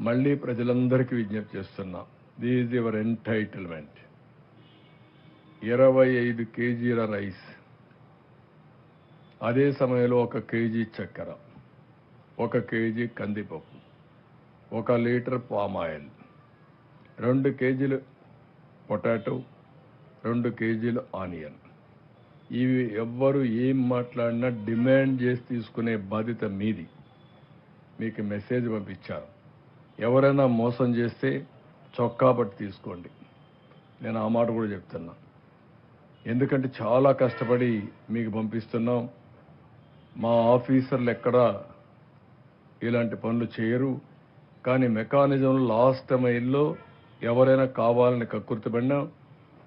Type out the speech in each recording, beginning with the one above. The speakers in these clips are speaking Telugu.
మళ్ళీ ప్రజలందరికీ విజ్ఞప్తి చేస్తున్నా. దీస్ యువర్ ఎంటైటిల్మెంట్ ఇరవై ఐదు కేజీల రైస్. అదే సమయంలో ఒక కేజీ చక్కెర. ఒక కేజీ కందిపప్పు. ఒక లీటర్ పామ్ ఆయిల్. రెండు కేజీలు పొటాటో. రెండు కేజీలు ఆనియన్. ఇవి ఎవ్వరు ఏం మాట్లాడినా డిమాండ్ చేసి తీసుకునే బాధ్యత మీది. మీకు మెసేజ్ పంపించారు ఎవరైనా మోసం చేస్తే చొక్కా పట్టి తీసుకోండి. నేను ఆ మాట కూడా చెప్తున్నా. ఎందుకంటే చాలా కష్టపడి మీకు పంపిస్తున్నాం. మా ఆఫీసర్లు ఎక్కడా ఇలాంటి పనులు చేయరు. కానీ మెకానిజం లాస్ట్ మైల్లో ఎవరైనా కావాలని కక్కుర్తిపడినా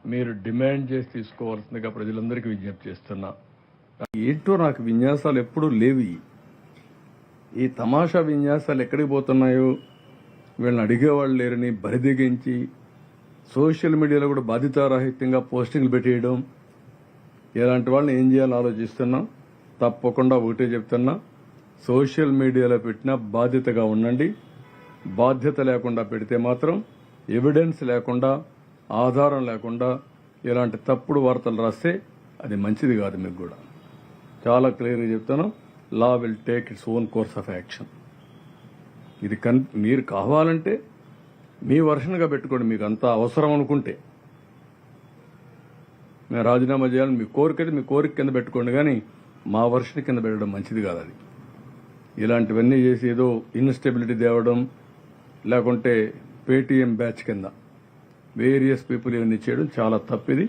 మీరు డిమాండ్ చేసి తీసుకోవాల్సిందిగా ప్రజలందరికీ విజ్ఞప్తి చేస్తున్నా. ఏంటో నాకు విన్యాసాలు ఎప్పుడూ లేవి. ఈ తమాషా విన్యాసాలు ఎక్కడికి పోతున్నాయో వీళ్ళని అడిగేవాళ్ళు లేరని బరిదిగించి సోషల్ మీడియాలో కూడా బాధితారాహిత్యంగా పోస్టింగ్లు పెట్టేయడం. ఇలాంటి వాళ్ళని ఏం చేయాలో ఆలోచిస్తున్నాం? తప్పకుండా ఒకటే చెప్తున్నా. సోషల్ మీడియాలో పెట్టినా బాధ్యతగా ఉండండి. బాధ్యత లేకుండా పెడితే మాత్రం ఎవిడెన్స్ లేకుండా ఆధారం లేకుండా ఇలాంటి తప్పుడు వార్తలు రాస్తే అది మంచిది కాదు మీకు కూడా. చాలా క్లియర్గా చెప్తాను law will take its own course of action. ఇది కన్ మీరు కావాలంటే మీ వర్షన్గా పెట్టుకోండి మీకు అంత అవసరం అనుకుంటే. మేము రాజీనామా చేయాలని మీ కోరిక అయితే మీ కోరిక కింద పెట్టుకోండి కానీ మా వర్షన్ కింద పెట్టడం మంచిది కాదు అది. ఇలాంటివన్నీ చేసి ఏదో ఇన్స్టెబిలిటీ తేవడం లేకుంటే పేటీఎం బ్యాచ్ కింద వేరియస్ పీపుల్ ఇవన్నీ చేయడం చాలా తప్పిది.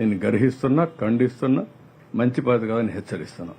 నేను గర్హిస్తున్నా ఖండిస్తున్నా మంచి పద్ధతి కాదని హెచ్చరిస్తున్నా